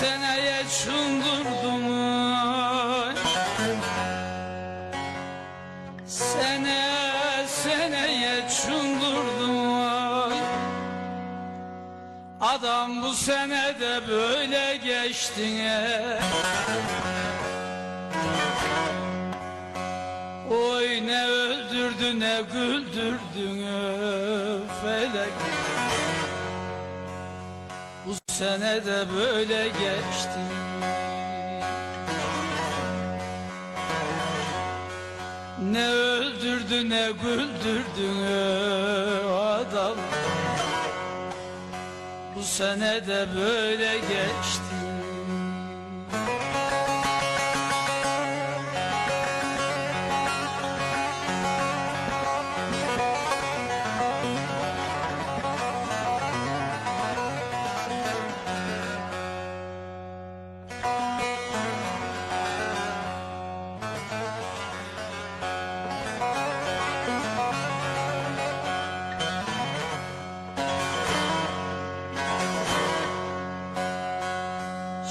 seneye çungurdum Sene seneye çungurdum Adam bu sene de böyle geçti. Oy ne öldürdü ne güldürdün öf, felek bu sene de böyle geçti. Ne öldürdü ne güldürdün adam Bu sene de böyle geçti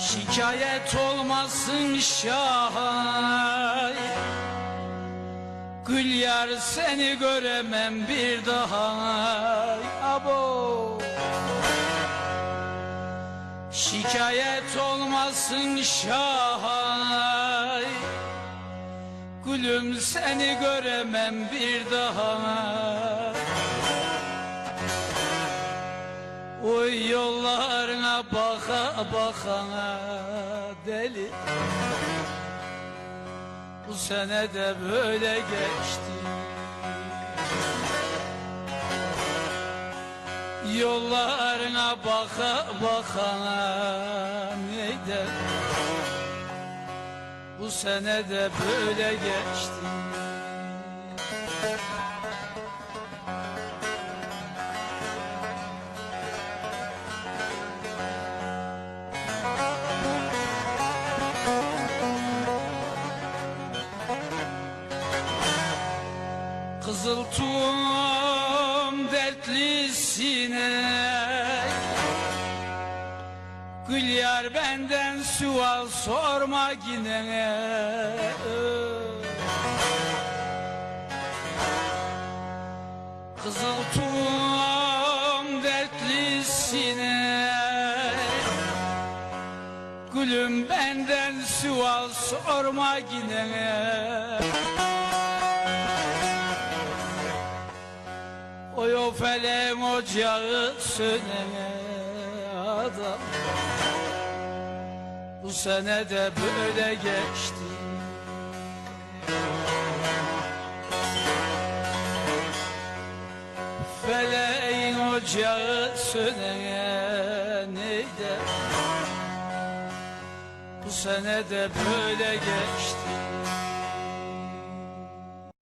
Şikayet olmasın şahay. Gül seni göremem bir daha. Abo. Şikayet olmasın şahay. Gülüm seni göremem bir daha. Oy yollarına baka baka deli. Bu sene de böyle geçti. Yollarına baka baka neyde Bu sene de böyle geçti Kızıl tuğum dertlisine. Gül yar benden sual sorma yine. Kızıl tuğum dertlisine. Gülüm benden sual sorma yine felem ocağı sönene adam. Bu sene de böyle geçti. Feleğin ocağı sönene neydi? Bu sene de böyle geçti